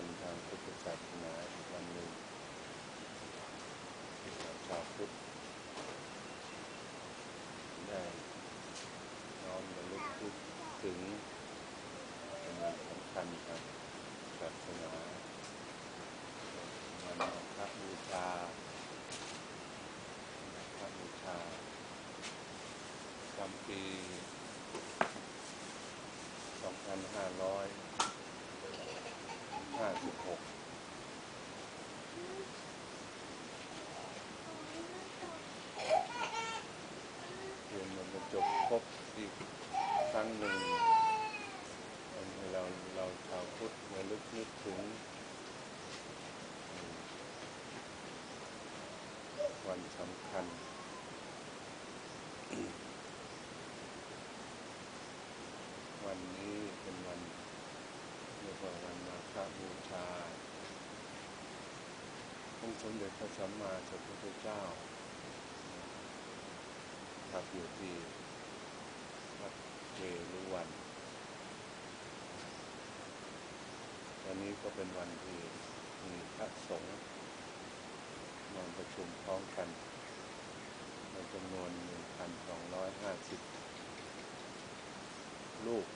รมทางพุทธศาสนาอีกวันหนึ่งชาวพุทธได้น้อมระลึกพูดถึงงานสำคัญทางศาสนาวันพระบูชาพระบูชาจำปี 2500 2556เรียนมันจะจบครบอีกครั้งหนึ่งทำให้เราเราชาวพุทธระลึกนึกถึง วันสำคัญวันนี้ กว่าวันมาฆบูชาองค์สมเด็จพระสัมมาสัมพุทธเจ้าพักอยู่ที่วัดเวรุวัน วันนี้ก็เป็นวันที่มีพระสงฆ์มาประชุมพร้อมกันในจำนวน 1,250ลูก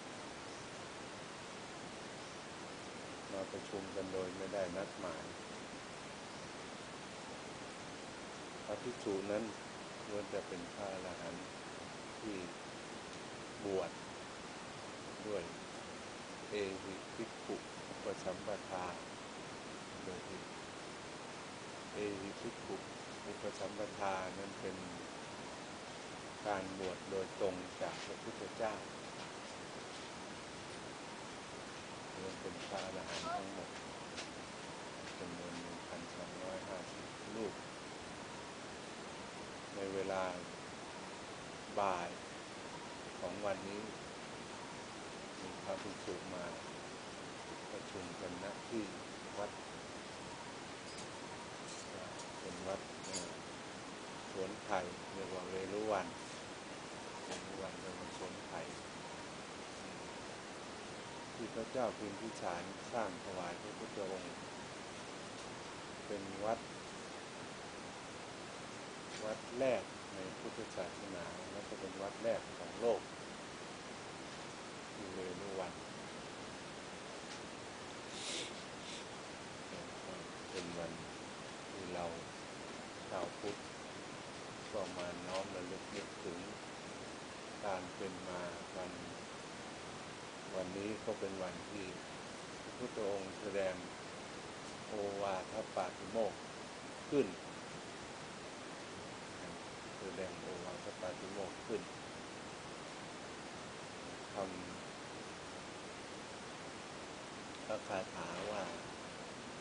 มาประชุมกันโดยไม่ได้นัดหมายพระภิกษุนั้นล้วนแต่เป็นพระอรหันต์ที่บวชด้วยเอหิภิกขุอุปสัมปทาโดยที่เอหิภิกขุอุปสัมปทานั้นเป็นการบวชโดยตรงจากพระพุทธเจ้า ร วมเป็นพระอรหันต์ทั้งหมดจำนวน1,250ลูก ในเวลาบ่ายของวันนี้ มีพระภิกษุมาประชุมกันณที่วัด เป็นวัดสวนไผ่เรียกว่าเวรุวันเวรุวันเป็นวันสวนไผ่ ที่พระเจ้าพิมพิสารสร้างถวายพระพุทธองค์ เป็นวัด วัดแรกในพุทธศาสนา และก็เป็นวัดแรกของโลกที่เวรุวันเป็นวันที่เราชาวพุทธก็มาน้อมระลึกนึกถึงการเป็นมาวัน วันนี้ก็เป็นวันที่พระพุทธองค์แสดงโอวาทปาติโมกขึ้น แสดงโอวาทปาติโมกขึ้นทำพระคาถาว่า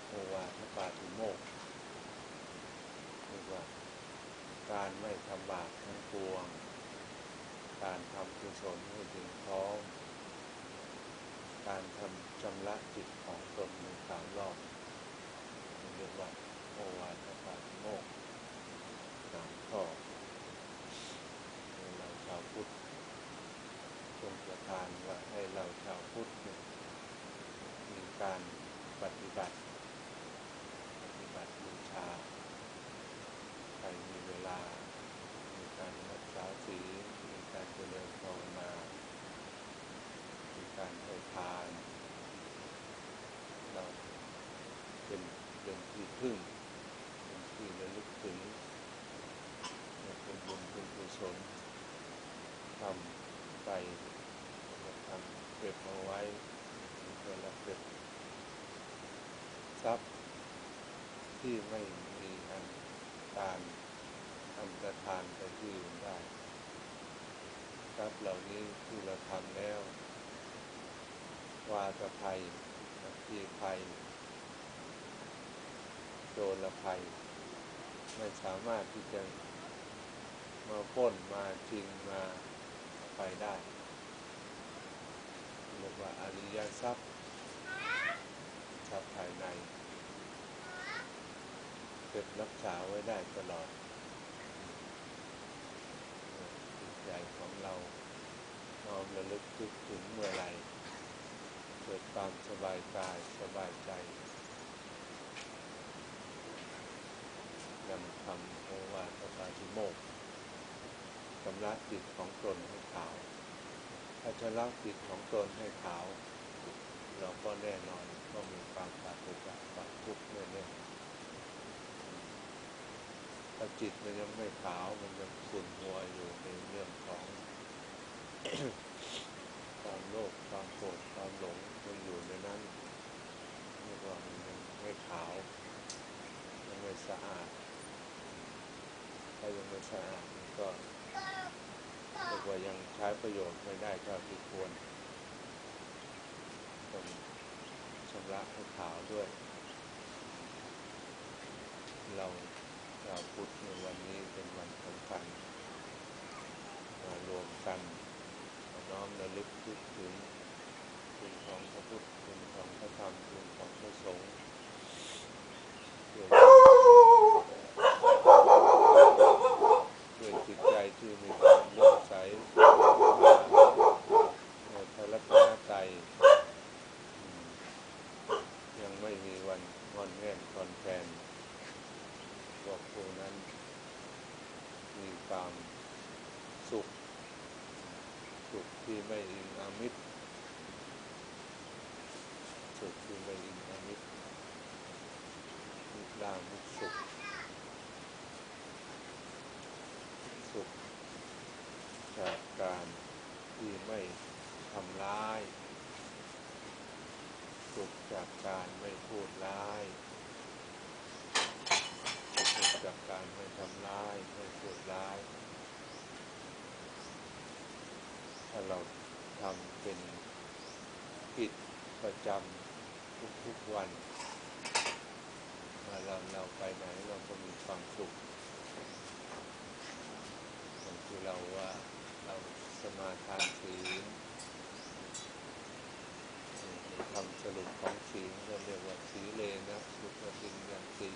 โอวาทปาติโมกข์เรียกว่าการไม่ทำบาปทั้งปวง การทำกุศลให้ถึงพร้อม การทำชำระจิตของตนในสามรอบเรียกว่าโอวาทปาติโมกสามข้อให้เราชาวพุทธทรงประทานว่าให้เราชาวพุทธมีการปฏิบัติ ปฏิบัติบูชาใครมีเวลา มีการรักษาศีลมีการเจริญภาวนามี การให้ทาน เราเป็นเป็นที่พึ่งเป็นที่ระลึกถึงเป็นบุญเป็นกุศลทำไปแล้วทำเก็บเอาไว้เพื่อรับเก็บทรัพย์ที่ไม่มีอันการอันตรทานไปที่อื่นได้ทรัพย์เหล่านี้ที่เราทำแล้ว วาตภัยอัคคีภัย โจรภัย ไม่สามารถที่จะมาปล้นมาจริงมาไปได้เรียกว่าอริยทรัพย์ทรัพย์ภายในเก็บรักษาไว้ได้ตลอดจิตใจของเราน้อมระลึกถึงเมื่อไหร่ เกิดความสบายกายสบายใจนำคำโอวาทปาติโมกชำระจิตของตนให้ขาว ถ้าชำระจิตของตนให้ขาว เราก็แน่นอนก็มีความปราศจากความทุกข์แน่ๆถ้าจิตมันยังไม่ขาวมันยังขุ่นมัวอยู่ในเรื่องของ ความโลภความโกรธความหลงมันอยู่ในนั้นเรียกว่ามันยังไม่ขาวยังไม่สะอาดถ้ายังไม่สะอาดมันก็เรียกว่ายังใช้ประโยชน์ไม่ได้เท่าที่ควรต้องชำระให้ขาวด้วย เราชาพุทธในวันนี้เป็นวันสำคัญมารวมกัน น้อมระลึกคิดถึงคุณของพระพุทธคุณของพระธรรมคุณของพระสงฆ์ด้วยด้วยจิตใจที่มีความเลื่อมใสในพระรัตนตรัยอืมยังไม่มีวันงอนแง่นคลอนแคลน บอกผู้นั้นมีความสุข สุขที่ไม่อิงอามิตรสุขที่ไม่อิงอามิตร นิรามมิตรสุขสุขจากการที่ไม่ทำร้าย สุขจากการไม่พูดร้าย สุขจากการไม่ทำร้าย ไม่พูดร้าย ถ้าเราทำเป็นกิจประจำทุกๆวัน เมื่อเราเราไปไหนเราก็มีความสุขอย่างที่เราว่าเราสมาทานศีลคำสรุปของศีลเราเรียกว่าสีเลนะสุขติงยันติ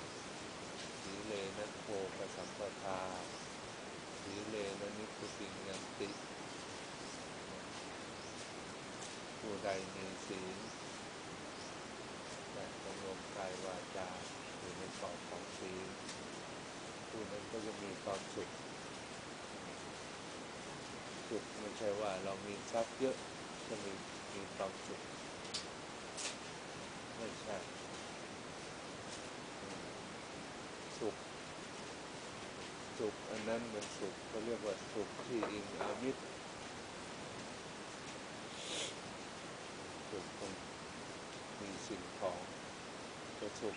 สีเลนะโภกสัมปทาสีเลนะนิพพุติยันติ ผู้ใดมีศีลแต่สำรวมกายวาจา อยู่ในกรอบของศีลผู้นั้นก็จะมีความสุข สุขไม่ใช่ว่าเรามีทรัพย์เยอะจะมีมีความสุข ไม่ใช่ สุข สุขอันนั้นเป็นสุขเขาเรียกว่าสุขที่อิงอามิตรสุขของมีสิ่งของก็สุข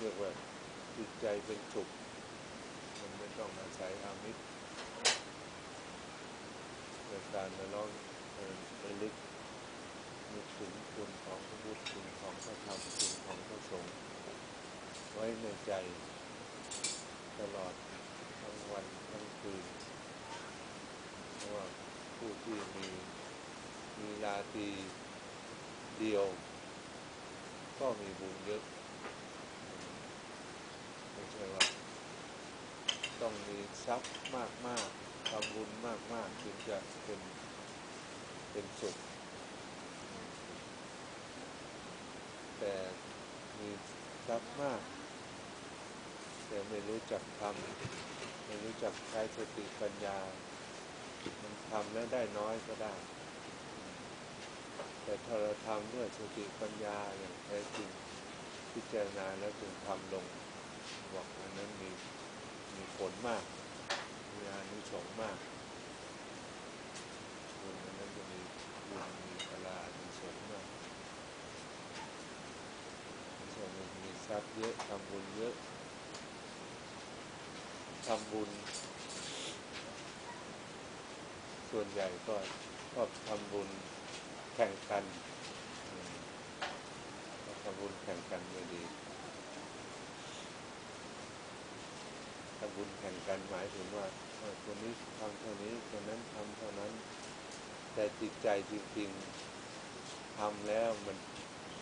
เรียกว่าจิตใจเป็นสุขมันไม่ต้องอาศัยอามิตรในการมาล้องระลึกนึกถึงคุณของพระพุทธคุณของพระธรรมคุณของพระสงฆ์ไว้ในใจตลอดทั้งวันทั้งคืนเพราะว่าผู้ที่มีมีราตีเดียว ก็มีบุญเยอะ ใช่ว่า ต้องมีทรัพย์มากมากทำบุญมากมากถึงจะเป็นเป็นสุข แต่มีทรัพย์มาก แต่ไม่รู้จักทำไม่รู้จักใช้สติปัญญา มันทำแล้วได้น้อยก็ได้ แต่ถ้าเราทำด้วยสติปัญญาอย่างแท้จริงพิจารณาแล้วจึงทำลง บอกอันนั้นมีมีผลมาก มีอานิสงส์มากบุญอันนั้นจะมีบุญมีพลาอานิสงส์มากไม่ใช่ว่ามีทรัพย์เยอะทำบุญเยอะทำบุญ ส่วนใหญ่ก็ชอบทำบุญแข่งกันทำบุญแข่งกันไม่ดีทำ บุญแข่งกันหมายถึงว่าคนนี้ทำเท่านี้คนนั้นทำเท่านั้น แต่จิตใจจริงๆทำแล้วมัน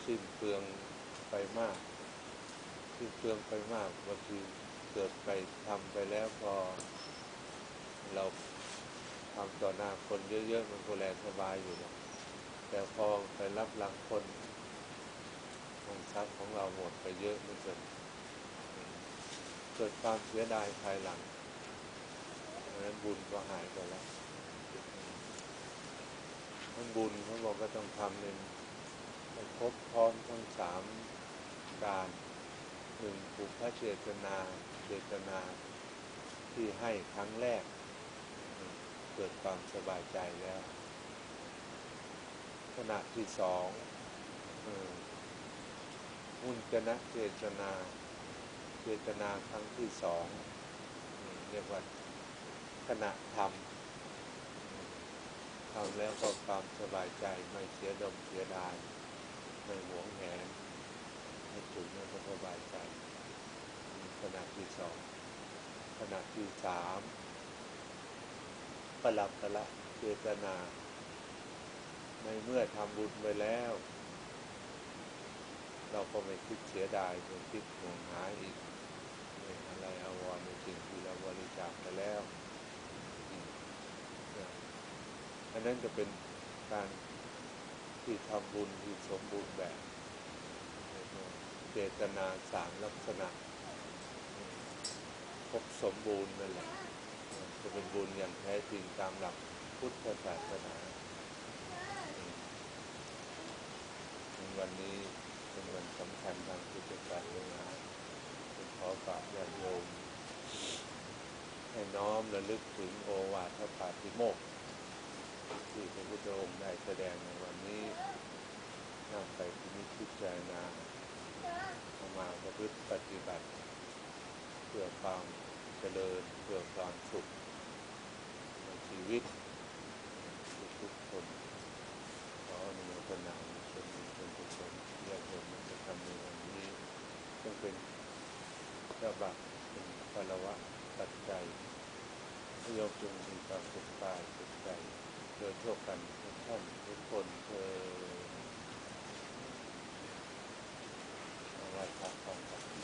สิ้นเปลืองไปมาก สิ้นเปลืองไปมากบางทีเกิดไปทำไปแล้วพอเราทำต่อหน้าคนเยอะๆมันก็แลสบายอยู่หรอกแต่พอไปรับหลังคนของทรัพย์ของเราหมดไปเยอะเหลือเกิน เกิดความเสียดายภายหลังเพราะฉะนั้นบุญก็หายไปแล้วทั้งบุญเขาบอกก็ต้องทำในให้ครบพร้อมทั้งสามการหนึ่งปุพพเจตนาเจตนาที่ให้ครั้งแรก เกิดความสบายใจแล้ว ขณะที่สองออมุนจนะเจตนา เจตนาครั้งที่สองเรียกว่าขณะทำทำแล้วก็ความสบายใจไม่เสียดมเสียดายไม่หวงแหนไม่ถึงแล้วก็สบายใจขณะที่สองขณะที่สามประหลับปละเจตนา ในเมื่อทำบุญไปแล้ว เราก็ไม่คิดเสียดายไม่คิดห่วงหาอีกอะไรอาวรณ์ในสิ่งที่เราบริจาคไปแล้วอันนั้นจะเป็นการที่ทำบุญที่สมบูรณ์แบบเจตนาสามลักษณะครบสมบูรณ์นั่นแหละจะเป็นบุญอย่างแท้จริงตามหลักพุทธศาสนาวันนี้ สำคัญทางพุทธศาสนาผมขอฝากญาติโยม ให้น้อมระลึกถึงโอวาทปาติโมกข์ที่พระพุทธองค์ได้แสดงในวันนี้น่าไปที่นิจพิจารณาเอามาประพฤติปฏิบัติ เพื่อความเจริญเพื่อความสุขในชีวิตทุกๆคนขออนุโมทนา เป็นกุศลญาติโยมมันจะทำในวันนี้ต้องเป็นกระบะเป็นภาระวะปัจจัยให้โยมจงมีความสุขกายสุขใจโดยทั่วกันทุกท่านทุกคนเธอเอาไว้พักผ่อนกัน